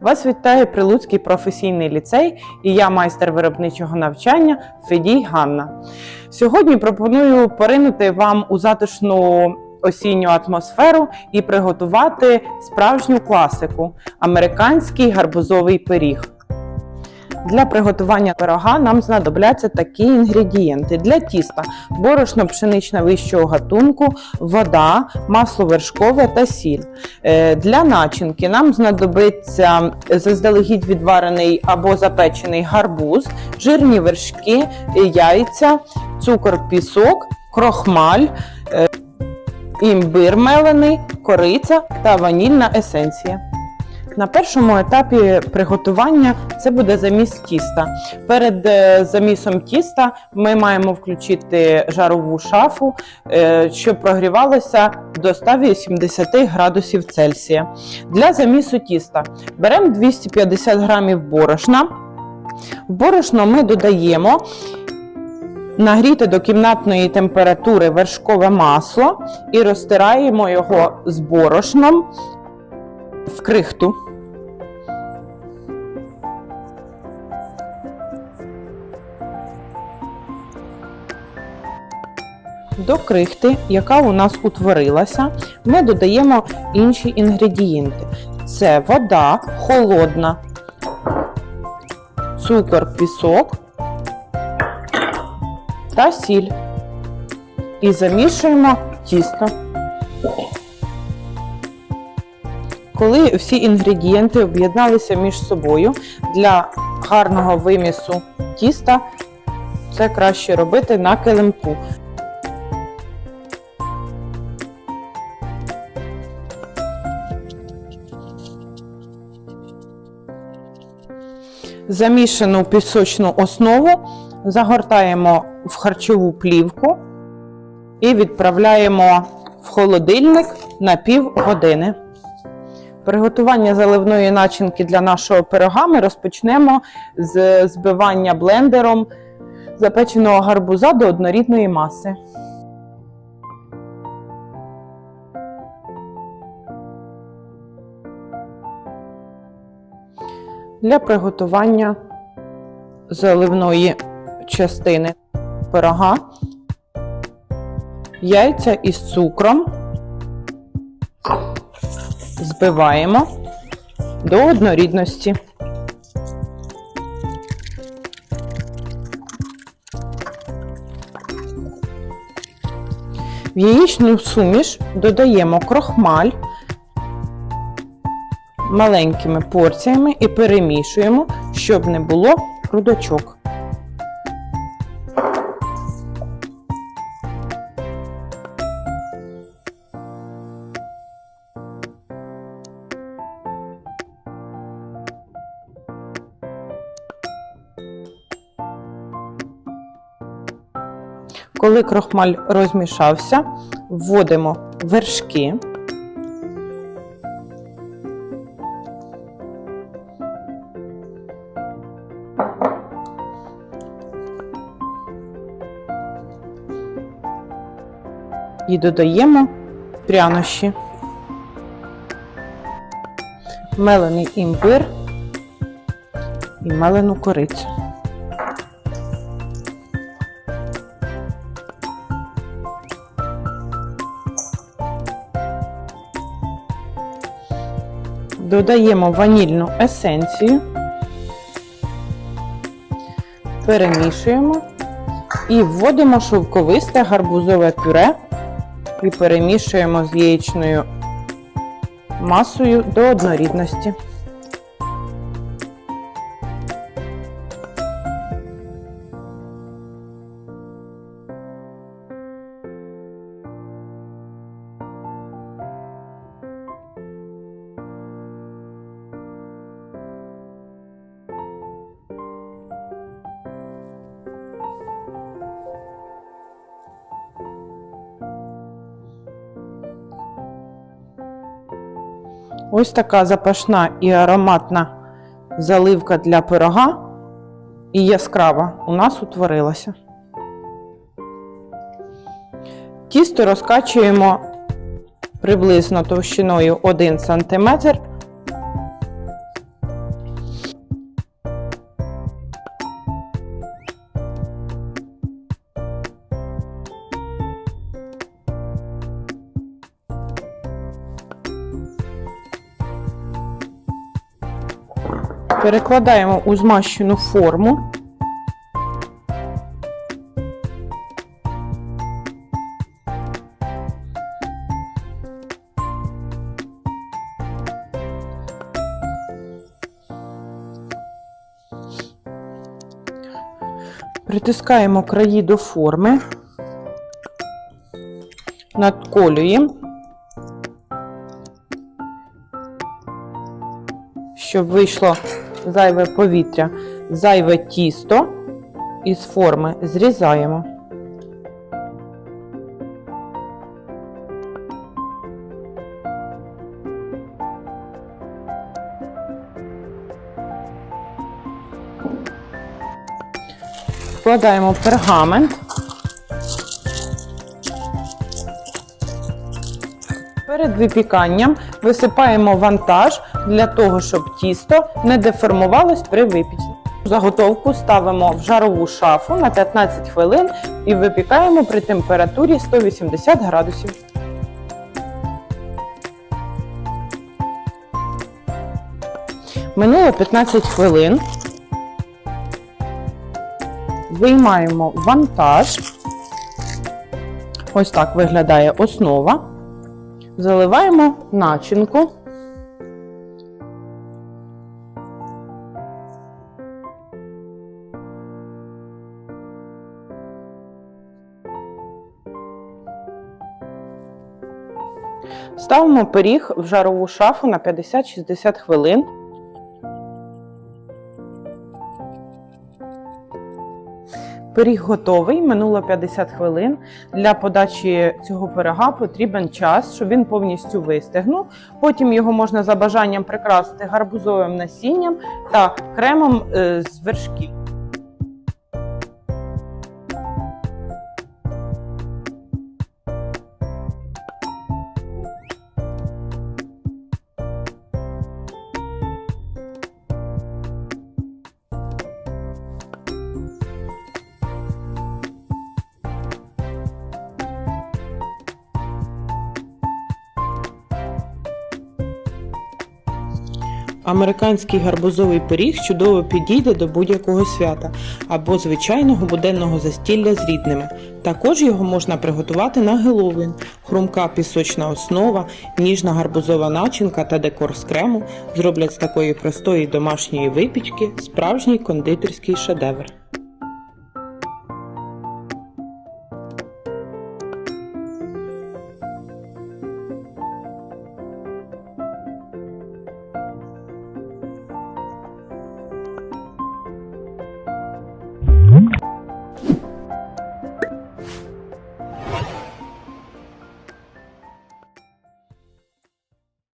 Вас вітає Прилуцький професійний ліцей і я майстер виробничого навчання Федій Ганна. Сьогодні пропоную поринути вам у затишну осінню атмосферу і приготувати справжню класику американський гарбузовий пиріг. Для приготування пирога нам знадобляться такі інгредієнти: для тіста борошно пшеничне вищого гатунку, вода, масло вершкове та сіль. Е, Для начинки нам знадобиться заздалегідь відварений або запечений гарбуз, жирні вершки, яйця, цукор, пісок, крохмаль, е, імбир мелений, кориця та ванільна есенція. На першому етапі приготування це буде заміс тіста. Перед е, замісом тіста ми маємо включити жарову шафу, е, щоб прогрівалося до 180 градусів Цельсія. Для замісу тіста беремо 250 грамів борошна. В борошно ми додаємо нагріте до кімнатної температури вершкове масло і розтираємо його з борошном в крихту. До крихти, яка у нас утворилася, ми додаємо інші інгредієнти. Це вода холодна, цукор, пісок та сіль. І замішуємо тісто. Коли всі інгредієнти об'єдналися між собою для гарного вимісу тіста, це краще робити на килимку. Замішану пісочну основу загортаємо в харчову плівку і відправляємо в холодильник на пів години. Приготування заливної начинки для нашого пирога ми розпочнемо з збивання блендером запеченого гарбуза до однорідної маси. Для приготування заливної частини пирога яйця із цукром збиваємо до однорідності. В яєчну суміш додаємо крохмаль маленькими порціями і перемішуємо, щоб не було грудочок. Коли крохмаль розмішався, вводимо вершки. І додаємо прянощі, мелений імбир і мелену корицю. Додаємо ванільну есенцію, перемішуємо. І вводимо шовковисте гарбузове пюре і перемішуємо з яєчною масою до однорідності. Ось така запашна і ароматна заливка для пирога і яскрава у нас утворилася. Тісто розкачуємо приблизно товщиною 1 см. Перекладаємо у змащену форму. Притискаємо краї до форми, надколюємо, щоб вийшло зайве повітря, зайве тісто із форми зрізаємо. Вкладаємо пергамент. Перед випіканням висипаємо вантаж для того, щоб тісто не деформувалось при випічці. Заготовку ставимо в жарову шафу на 15 хвилин і випікаємо при температурі 180 градусів. Минуло 15 хвилин. Виймаємо вантаж. Ось так виглядає основа. Заливаємо начинку. Ставимо пиріг в жарову шафу на 50-60 хвилин. Пиріг готовий, минуло 50 хвилин. Для подачі цього пирога потрібен час, щоб він повністю вистигнув. Потім його можна за бажанням прикрасити гарбузовим насінням та кремом е, з вершків. Американський гарбузовий пиріг чудово підійде до будь-якого свята або звичайного буденного застілля з рідними. Також його можна приготувати на Геловін. Хрумка пісочна основа, ніжна гарбузова начинка та декор з крему зроблять з такої простої домашньої випічки справжній кондитерський шедевр.